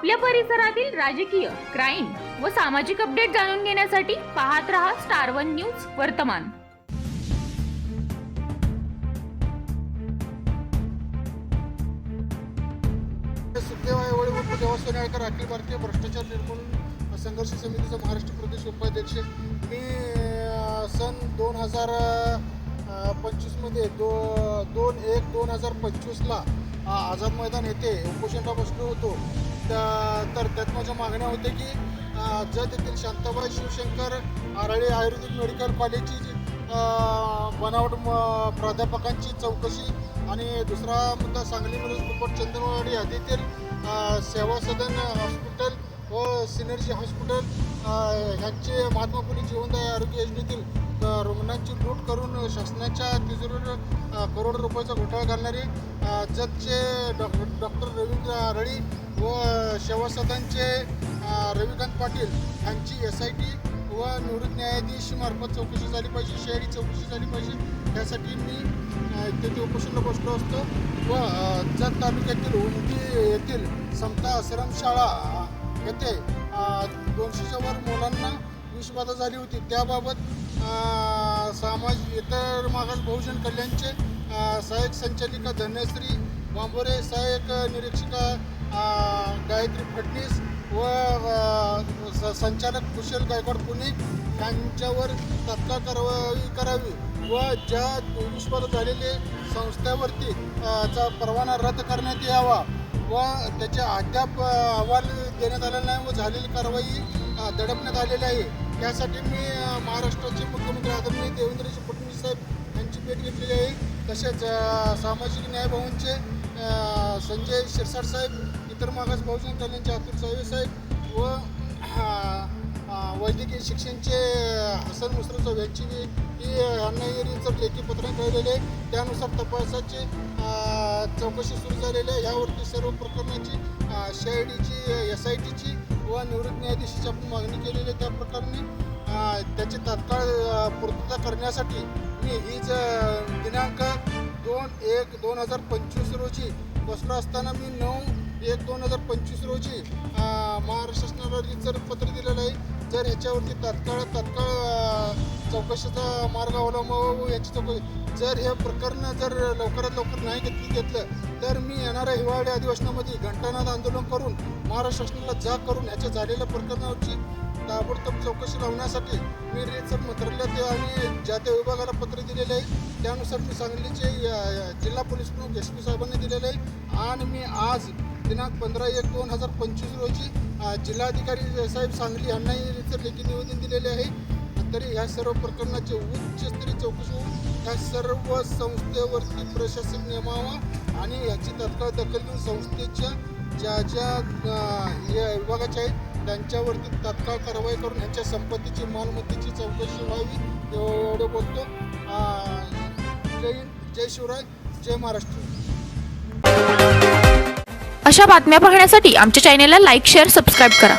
आपल्या परिसरातील राजकीय क्राईम व सामाजिक अपडेट जाणून घेण्यासाठी पाहत रहा स्टार वन न्यूज वर्तमान. सुखदेव अखिल भारतीय भ्रष्टाचार निर्मूलन संघर्ष समितीचा महाराष्ट्र प्रदेश उपाध्यक्ष. मी सन दोन हजार पंचवीसमध्ये दो दोन एक दोन हजार पंचवीसला आझाद मैदान येथे उपोषणला बसलो होतो. तर त्यात माझ्या मागण्या होत्या की जत येथील शांताबाई शिवशंकर आरळी आयुर्वेदिक मेडिकल कॉलेजची बनावट म- प्राध्यापकांची चौकशी आणि दुसरा मुद्दा सांगली मिरज कुपट चंदनवाडी हद्दीतील सेवा सदन हॉस्पिटल व सिनर्जी हॉस्पिटल ह्यांचे महात्मा फुले जीवनदायी आरोग्य योजनेतील अ, लूट करून शासनाच्या तिजोरीवर करोड रुपयाचा घोटाळा घालणारे अ, जतचे डॉक्टर डॉक्टर रवींद्र रळी व सेवा रविकांत पाटील यांची एस आय टी व निवृत्त न्यायाधीशमार्फत चौकशी झाली पाहिजे शहरी चौकशी झाली पाहिजे. त्यासाठी मी तेथे उपोषणला बसलो असतो व जत तालुक्यातील उमटी येथील समता आश्रम शाळा येथे दोनशेच्या वर मुलांना विषबाधा झाली होती. त्याबाबत समाज इतर मागास बहुजन कल्याणचे सहाय्यक संचालिका धनश्री वांबोरे सहाय्यक निरीक्षिका गायत्री फडणीस व स- संचालक कुशल गायकवाड पुणे यांच्यावर तत्काळ कारवाई करावी व ज्या दुष्पद झालेले संस्थेवरती चा परवाना रद्द करण्यात यावा व त्याचे अद्याप अहवाल देण्यात आलेला नाही व झालेली कारवाई दडपण्यात आलेली आहे. त्यासाठी मी महाराष्ट्राचे मुख्यमंत्री आदरणीय देवेंद्रजी फडणवीस साहेब यांची भेट घेतलेली आहे. तसेच सामाजिक न्याय भवनचे संजय शिरसाट साहेब इतर मागास बहुजन कल्याणचे अतुल सावे साहेब व वैद्यकीय शिक्षणचे हसन मुश्रफ साहेब यांची ही यांना लेखी पत्र कळलेले आहे. त्यानुसार तपासाची चौकशी सुरू झालेली आहे. यावरती सर्व प्रकरणाची सी आय डीची एस आय टीची किंवा निवृत्त न्यायाधीशाची आपण मागणी केलेली आहे त्या प्रकरणी त्याची तात्काळ पूर्तता करण्यासाठी मी हीच दिनांक दोन एक दोन हजार पंचवीस रोजी बसलो असताना मी नऊ एक दोन हजार पंचवीस रोजी महाराष्ट्र शासनाला रिचर पत्र दिलेलं आहे. जर ह्याच्यावरती तात्काळ तात्काळ चौकशीचा मार्ग अवलंबावा याची चौकशी. जर हे प्रकरण जर लवकरात लवकर नाही घेतलं घेतलं तर मी येणाऱ्या हिवाळी अधिवेशनामध्ये घंटानाद आंदोलन करून महाराष्ट्र शासनाला जाग करून ह्याच्या झालेल्या प्रकरणाची ताबडतोब चौकशी लावण्यासाठी मी रेचर मंत्रालयात आणि ज्या त्या विभागाला पत्र दिलेले आहे. त्यानुसार मी सांगलीचे जिल्हा पोलीस प्रमुख एस पी साहेबांनी दिलेले आहे. आणि मी आज दिनांक पंधरा एक दोन हजार पंचवीस रोजी जिल्हाधिकारी साहेब सांगली यांनाही रेचर लेखी निवेदन दिलेले आहे. तरी ह्या सर्व प्रकरणाची उच्चस्तरीय चौकशी होऊन ह्या सर्व संस्थेवरती प्रशासन नेमावा आणि याची तत्काळ दखल घेऊन संस्थेच्या ज्या ज्या या विभागाच्या आहेत त्यांच्यावरती तात्काळ कारवाई करून ह्यांच्या संपत्तीची मालमत्तेची चौकशी व्हावी एवढं बोलतो. जय जय शिवराय जय महाराष्ट्र. अशा बातम्या पाहण्यासाठी आमच्या चॅनेलला लाईक शेअर सबस्क्राईब करा.